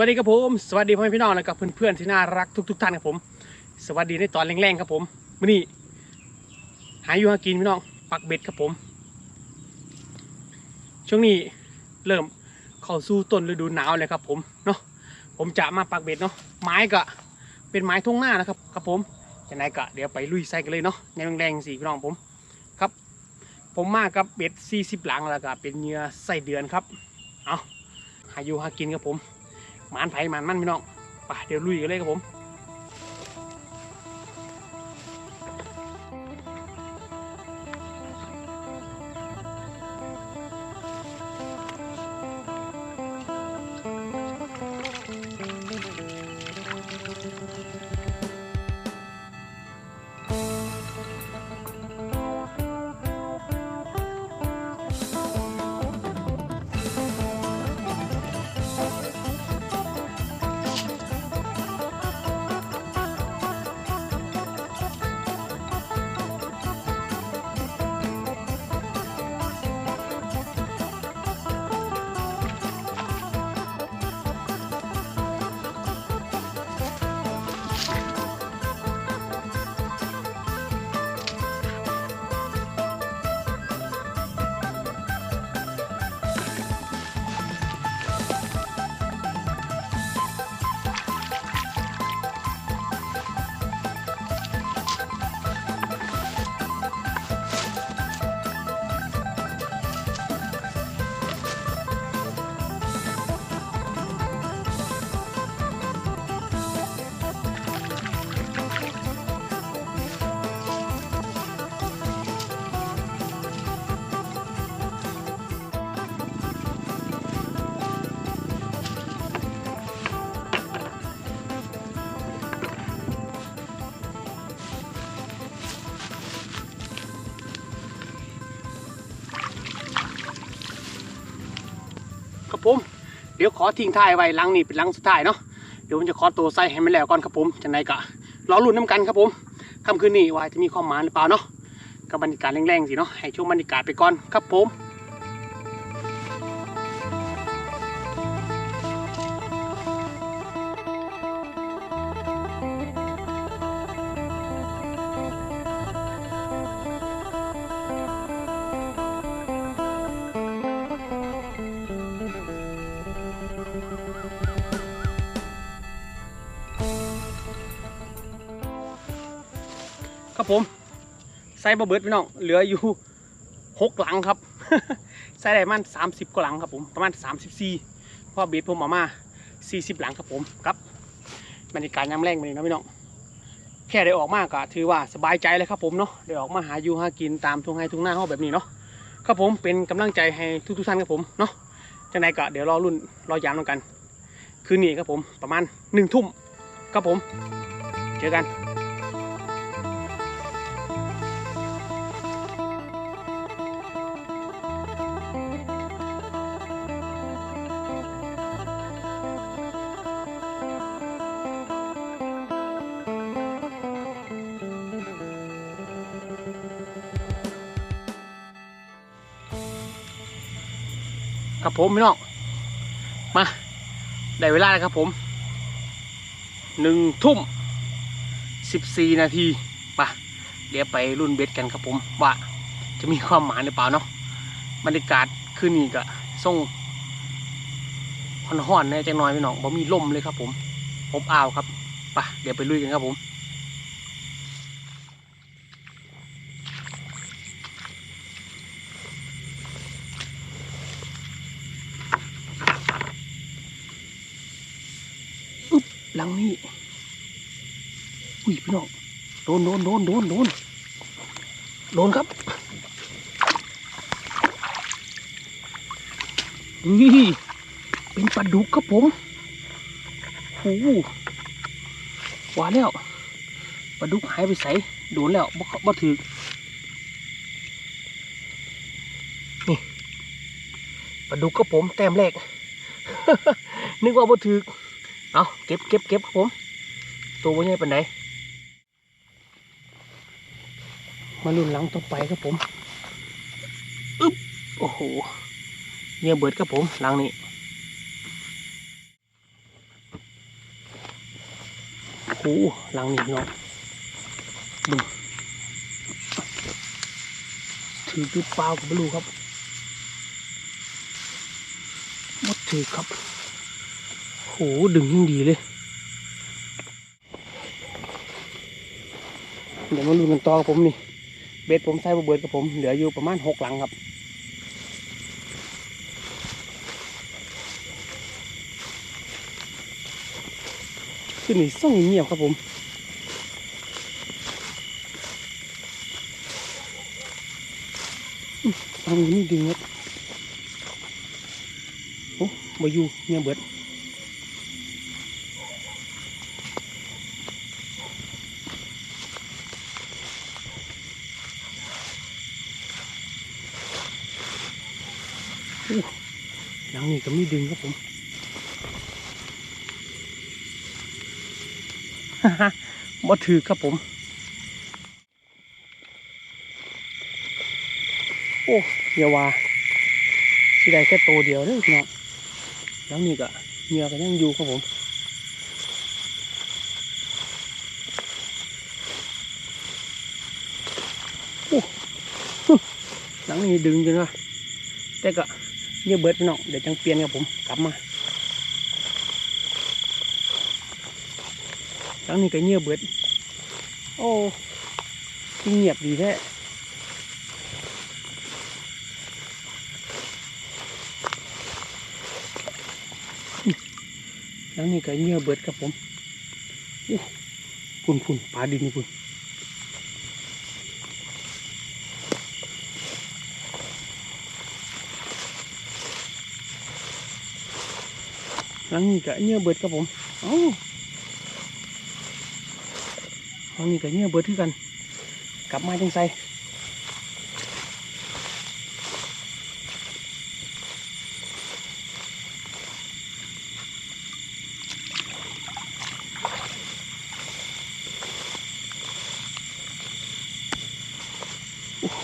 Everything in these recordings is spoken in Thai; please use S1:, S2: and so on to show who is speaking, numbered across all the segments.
S1: วัสดีครับผมสวัสดีพ่อแม่พี่น้องและกับเพื่อนๆที่น่ารักทุก ๆ ท่านครับผม สวัสดีในตอนแรงๆครับผมมื่อนี้หาอยู่หากินพี่น้องปักเบ็ดครับผม ช่วงนี้เริ่มเข้าสู่ต้นฤดูหนาวเลยครับผมเนาะผมจะมาปักเบ็ดเนาะไม้ก็เป็นไม้ทุ่งหน้านะครับครับผมยังไงก็เดี๋ยวไปลุยใส่กันเลยเนาะในแรงๆสิพี่น้องผมครับ ผมมากับเบ็ด40หลังแล้วก็เป็นเหยื่อใส่เดือนครับเอาหาอยู่หากินครับผม หมานไผ่หมานมันพี่น้องไปเดี๋ยวลุยกันเลยครับผม เดี๋ยวขอทิ้งท้ายไว้ลังนี้เป็นลังสุดท้ายเนาะเดี๋ยวผมจะขอตัวใส่ให้มันแล้วก่อนครับผมจังไดก็รอลุ้นน้ำกันครับผมค่ำคืนนี้ว่าจะมีความหมายหรือเปล่าเนาะกับบรรยากาศแรงๆสิเนาะให้ช่วงบรรยากาศไปก่อนครับผม ส่บะเบิดพี่น้องเหลืออยู่หกหลังครับใส่ได้ประมันสามสิบกว่าหลังครับผมประมาณสามสิบสี่เพราะเบ็ดผมเอามาสี่สิบหลังครับผมครับบรรยากาศยามแรงไปเลยนะพี่น้องแค่ได้ออกมากก็ถือว่าสบายใจเลยครับผมเนาะได้ออกมาหาอยู่หากินตามทุ่งไร่ทุ่งหน้าห้องแบบนี้เนาะครับผมเป็นกำลังใจให้ทุกๆท่านครับผมเนาะจังไดก็เดี๋ยวรอรุ่นรอยามกัน คืนนี้ครับผมประมาณหนึ่งทุ่มครับผม เจอกัน ครับผมพี่น้องมาได้เวลาแล้วครับผมหนึ่งทุ่มสิบสี่นาทีมาเดี๋ยวไปรุ่นเบ็ดกันครับผมว่าจะมีความหมายหรือเปล่าเนาะบรรยากาศคืนนี้ก็ส่งห่อนๆแน่จังน้อยพี่น้องบ่มีลมเลยครับผมอบอ้าวครับไปเดี๋ยวไปลุยกันครับผม หลังนี้อุ้ย พี่น้องโดนโดนโดนโดนโดนโดนครับอุ้ยเป็นปลาดุกครับผมโอ้หว่าแล้วปลาดุกหายไปใสโดนแล้วบ่บ่ถือนี่ปลาดุกครับผมแต้มแรกนึกว่าบ่ถือเอาเก็บเก็บเก็บครับผมตัวว่าใหญ่ปานไหน มาลุ้นหลังต่อไปครับผมอึ๊บโอ้โหเนี่ยเบิดครับผมหลังนี้โอ้โหลังนี้พี่น้องบึงถือจุดเปล่ากับบลูครับมดถือครับโหดึงยิ่งดีเลย เดี๋ยวมาลุ้นกันต่อผมนี่ เบ็ดผมใส่บเบิดกับผมเหลืออยู่ประมาณหกหลังครับขึ้นนี่ส่องเงียบครับผมฟังนี่ดึงครับโอ้มาอยู่เงียบเบิด หลังนี้ก็มีดึงครับผมบ่ถือครับผม โอ้เยาวาสิได้แค่โตวเดียวเด้อพี่น้องหลังนี้ก็เหงื่อก็ยังอยู่ครับผมหลังนี้ดึงจนว่าแต่ก็ เยอะเบิดพี่น้องเดี๋ยวจังเปลี่ยนครับผมกลับมาครั้งนี้ก็เงียบเบิด โอ้ที่เงียบดีแท้ครั้งนี้ก็เงียบเบิดครับผมโอ้พุ่นพุ่นปลาดินนี่พุ่น หลังนี้ก็เนื้อเบิดครับผมเอ้าหลังนี้ก็เนื้อเบิดที่กัน กลับมาจังไสโอ้โห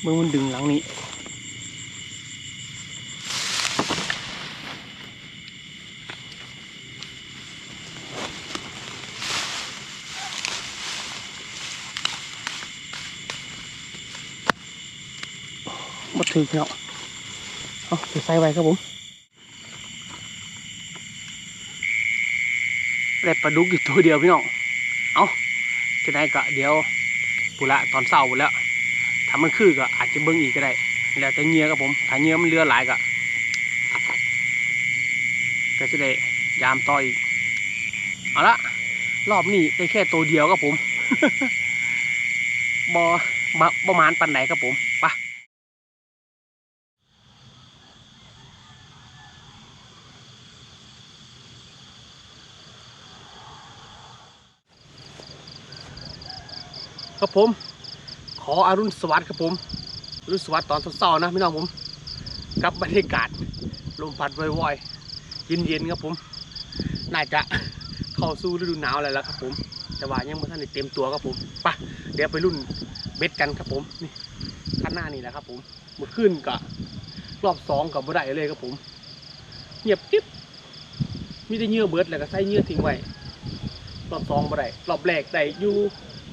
S1: เมื่อมันดึงหลังนี้ ถือเนาะเอาใส่ไว้ครับผมได้ปลาดุกอยู่ตัวเดียวพี่น้อง เอาจะได้ก็เดี๋ยวปุระตอนเศร้าหมดแล้วถ้ามันคือก็อาจจะเบิ้งอีกก็ได้ แล้วแต่เงื่อครับผม ถ้าเงื่อมันเรือหลายก็ก็จะได้ยามต่ออีก เอาละรอบนี้ได้แค่ตัวเดียวครับผม บอบประมาณปันไหนครับผมไป ครับผม ขออารุณสวัสดิ์ครับผมอรุณสวัสดิ์ตอนเช้าๆนะพี่น้องผมกับบรรยากาศลมพัดว่อยๆเย็นๆครับผม น่าจะเข้าสู่ฤดูหนาวแล้วละครับผม แต่ว่ายังไม่ทันได้เต็มตัวครับผมไปะเดี๋ยวไปรุ่นเบ็ดกันครับผมนี่ข้างหน้านี่แหละครับผมเมื่อคืนกะรอบสองกับบ่ได้เลยครับผม เงียบกิ๊บมีแต่เงื่อเบิดแล้วก็ใส่เงื่อทิ้งไว้รอบสองบ่ได้รอบแรกได้อยู่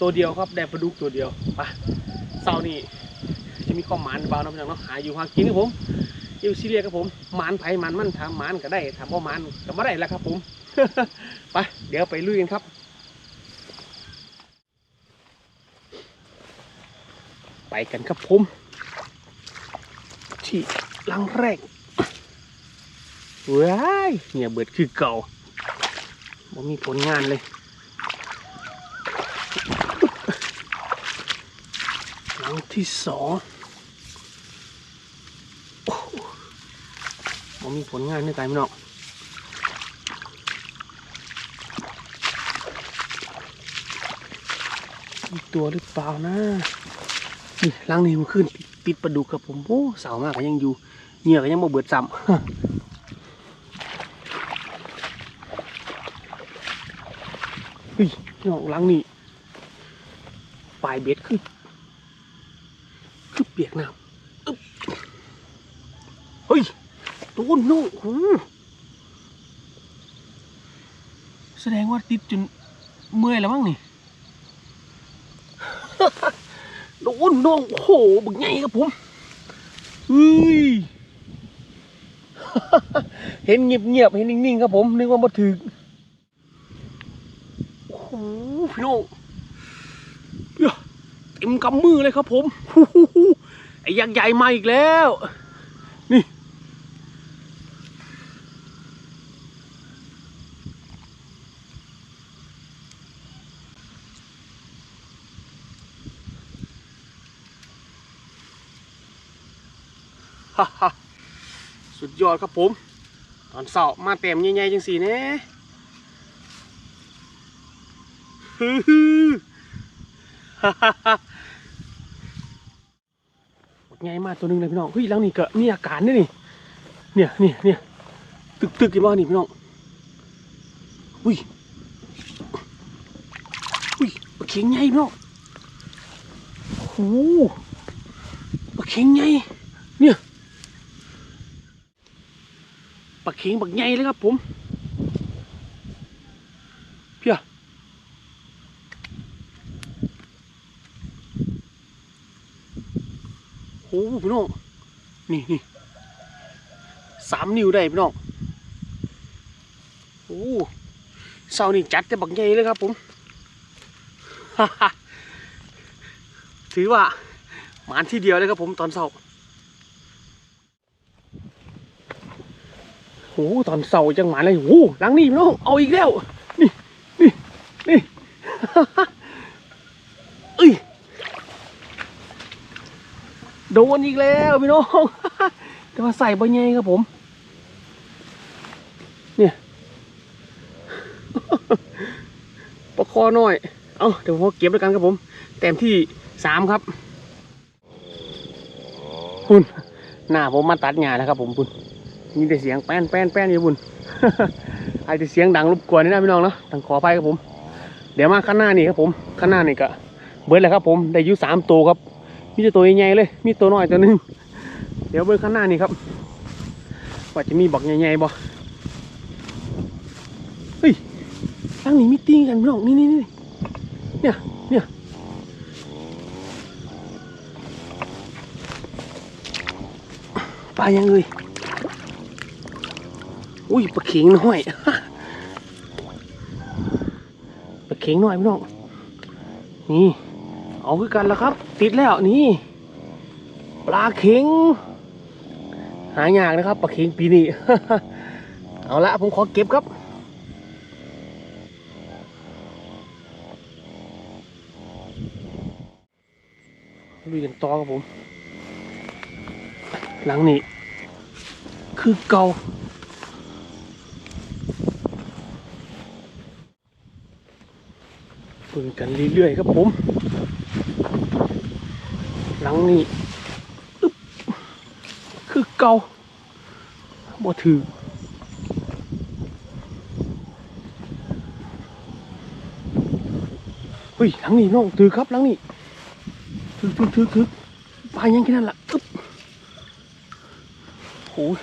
S1: ตัวเดียวครับได้ปลาดุกตัวเดียวไปเสาร์นี้จะมีความหมานเบาเนะพี่น้องเนาะหาอยู่หากินครับผมเอวซีเรียครับผมหมานไผ่หมานมันทำหมานก็ได้ทำว่าหมานก็ไม่ได้แล้วครับผมไปเดี๋ยวไปลุยกันครับไปกันครับผมที่ลังแรกว้ายเนี่ยเบิดคือเก่าบ่มีผลงานเลย หลัง ที่สองผมมีผลงานในการพี่นองมีตัวหรือเปล่านะนี่หลังนี้มันขึ้นปิดประดุกครับผมโอ้สาวมากก็ยังอยู่เหงื่อก็ยังบ่เบิดซ้ำเฮ้ยพี่น้องหลังนี้ปลายเบ็ดคือคือ เปียกน้ำอึ๊บเฮ้ยโดนน่โอ้โหแสดงว่าติดจนเมื่อยแล้วมั้งนี่ โดนน้องโอ้โหบึกไงครับผมเฮ้ยเห็นเงียบๆเห็นนิ่งๆครับผมนึกว่ามาถึงโอ้โหพี่น้องเหี้ยเต็มกำมือเลยครับผมหูหูหู ไอ้ยักษ์ใหญ่มาอีกแล้ว นี่ ฮ่าฮ่าสุดยอดครับผม ตอนเสาร์มาเต็มใหญ่ๆจังสีเนี่ยฮือฮือฮ่าฮ่า ฮ่าไงมาตัวหนึงเลยพี่น้องเฮ้ยแล้วนี่ก็มีอาการด้วยนี่เนี่ยเนี่ยเนี่ยตึกตึกกี่บ้านี่พี่น้องอุ้ยอุ้ยปลาเข็งใหญ่พี่น้องโอ้โหปลาเข็งใหญ่เนี่ยปลาเข็งบักใหญ่เลยครับผมเพียโอ้โหพี่น้องนี่นี่สามนิ้วได้พี่น้องโอ้เสานี่จัดแต่บักใหญ่เลยครับผมถือว่าหมานที่เดียวเลยครับผมตอนเสาโอ้ตอนเสาจังหวะเลยโอ้หหลังนี่พี่น้องเอาอีกแล้ว นี่นี่นี่ เอ้ย โดนอีกแล้วพี่น้อง แต่ว่าใส่ใบใหญ่ครับผม เนี่ยประคอหน่อย เอาเดี๋ยวผมเก็บแล้วกันครับผม แต้มที่สามครับคุณหน้าผมมาตัดหญ้าแล้วครับผมคุณมีแต่เสียงแป้นแป้นแป้นอยู่บุญไอ้แต่เสียงดังรบกวนนี่นะพี่น้องเนาะต้องขออภัยครับผม เดี๋ยวมาข้างหน้านี่ครับผม ข้างหน้านี่ก็เบิร์ดแล้วครับผม ได้ยุสามตัวครับ มีแต่ตัวใหญ่ๆเลย มีตัวน้อยตัวหนึง เดี๋ยวเบิร์ดข้างหน้านี่ครับ ว่าจะมีบักใหญ่ๆบ่เฮ้ยตั้งนี่มีติ้งกันพี่น้องนี่นี่นี่เนี่ยเนี่ยปลายังเลยอุ้ยปลาเข็งน้อยปลาเข็งน้อยพี่น้องนี่ เอาคือกันแล้วครับ ติดแล้วนี่ปลาเข็งหายากนะครับปลาเข็งปีนี้เอาละผมขอเก็บครับลุยกันต่อครับผม หลังนี้ คือเก่าคุยกันเรื่อยๆครับผม งนี้อึ๊บคือเก่าบ่ถือเฮ้ยหลังนี้น้องถือครับหลังนี้ถือถือถือถือปลายังแค่นั้นละอึ๊บโอ้ย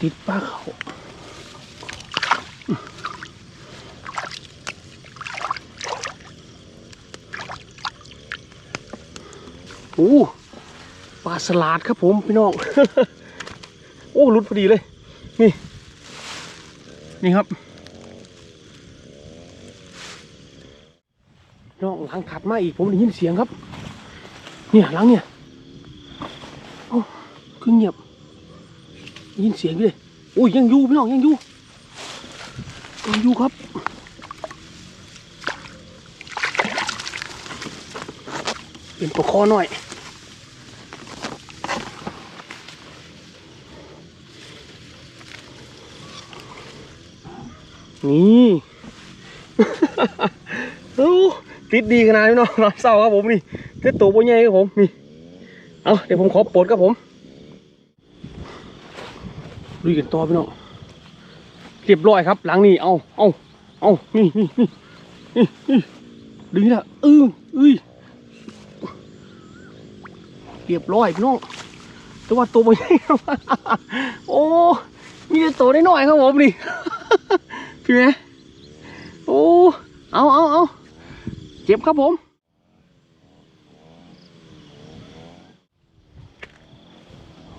S1: ติดปลาเขา อ้ปลาสลาดครับผมพี่น้องโอ้หลุดพอดีเลย นี่ นี่ครับน้องหลังถัดมาอีกผมได้ยินเสียงครับ เนี่ยหลังเนี่ยโอ้คือเงียบยินเสียงอยู่เลยโอ้ยยังอยู่พี่น้องยังอยู่ยังอยู่ครับเป็นปลาคอหน่อย นี่โอ้ติดดีขนาดนี้เนาะนอนเศร้าครับผมนี่เจ้าตัวโบใหญ่ครับผมนี่เอาเดี๋ยวผมขอปลดครับผมลุยกันต่อพี่น้องเรียบร้อยครับ หลังนี่เอาเอาเอานี่นี่นี่นี่ดึงนี่ละเออเอ้ยเรียบร้อยพี่น้องแต่ว่าตัวใหญ่ครับโอ้มีแต่ตัวน้อยๆครับผมนี่ พี่ไหมโอ้ เอาเอาเอาเจ็บครับผม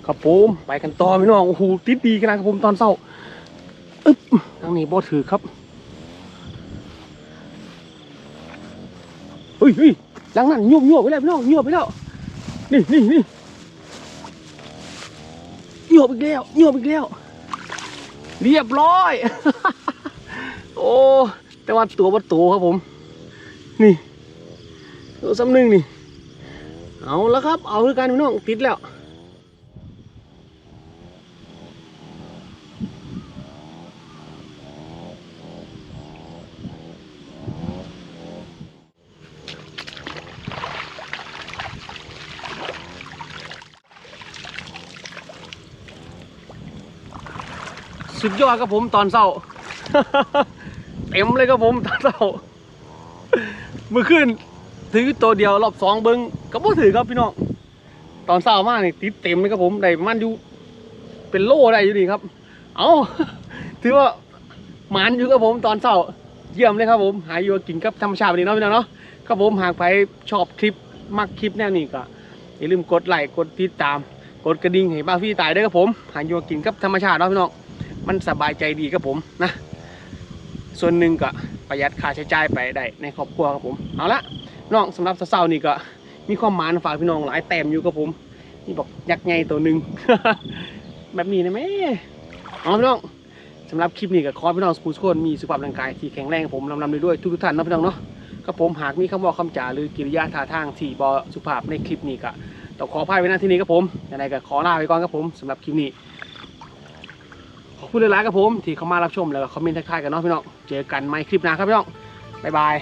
S1: ครับผมไปกันต่อพี่น้องโอ้โหติดดีขนาดครับผมตอนเศร้าอึ๊บทางนี้บ่ถือครับเฮ้ยเฮ้ยหลังนั้นยวบยวบไปแล้วพี่น้องยวบไปแล้วนี่นี่นี่ยวบอีกแล้วยวบอีกแล้ว เรียบร้อย แต่ว่าตัววัดโตครับผม นี่ตัวซ้ำหนึ่งนี่ เอาแล้วครับ เอาคือการพี่น้องติดแล้วสุดยอดครับผมตอนเศร้า เต็มเลยครับผมตอนเศร้าเมื่อคืนถือตัวเดียวรอบสองเบิ้งก็บ่ถือครับพี่น้องตอนเศร้ามากนี่ติดเต็มเลยครับผมได้มันอยู่เป็นโล่ได้อยู่ดีครับ เอาถือว่าหมันอยู่ครับผมตอนเศร้าเยี่ยมเลยครับผม หายอยู่กินกับธรรมชาตินี้เนาะพี่น้องเนาะครับผมหากใครชอบคลิปมักคลิปแนวนี้ก็อย่าลืมกดไลค์กดติดตาม กดกระดิ่งให้บ้าพี่ตายด้วยครับผมหายอยู่กินกับธรรมชาติเนาะพี่น้องมันสบายใจดีครับผมนะ ส่วนหนึ่งก็ประหยัดค่าใช้จ่ายไปได้ในครอบครัวครับผมเอาละน้องสำหรับเสาวๆนี่ก็มีความหมายฝากพี่น้องหลายแต้มอยู่ครับผมนี่บอกยักษ์ใหญ่ตัวหนึ่งแบบนี้นะแม่เอาพี่น้องสำหรับคลิปนี้ก็ขอพี่น้องสุขสุขคนมีสุขภาพร่างกายที่แข็งแรงผมลำลำด้วยทุกท่านนะพี่น้องเนาะครับผมหากมีคำบอกคำจ่าหรือกิริยาท่าทางที่บอสุภาพในคลิปนี้ก็ต้องขออภัยไว้ณที่นี้ครับผมยังไงก็ขอลาไปก่อนครับผมสำหรับคลิปนี้ ขอบคุณหลายๆครับผม ที่เข้ามารับชมแล้วก็คอมเมนต์ทักทายกันเนาะพี่น้อง เจอกันใหม่คลิปหน้าครับพี่น้อง บ๊ายบาย